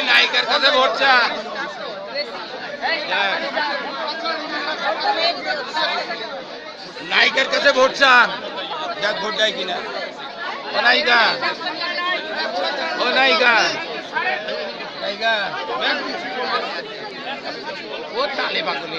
নায়িকার কাছে ভোট চান নায়িকার কাছে ভোট চান দেখ ভোট দেয় কিনা ও নায়িকা ও নায়িকা নায়িকা ও তালে পাকলি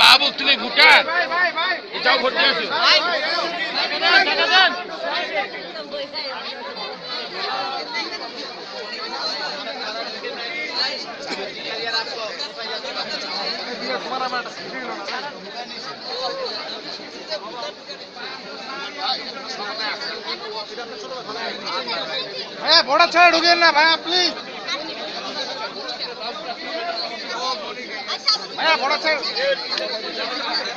মাহবুব তুমি ভুটান এটাও ভোট দিয়েছ ভাইয়া বড় ছেড়ে ঢুকেন না ভাইয়া প্লিজ ভাইয়া বড় ছেড়ে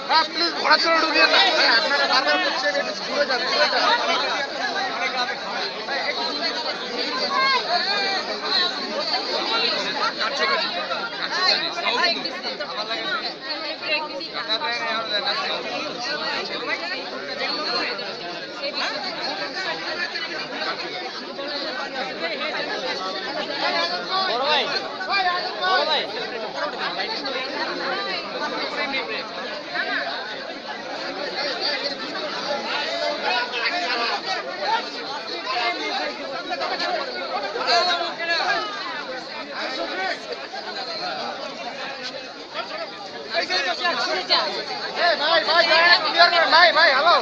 ভাইয়া প্লিজ বড় ছেড়ে ঢুকেন না। আপনারা বারবার একটু ঘুরে যান ভাই ভাই ভাই হ্যালো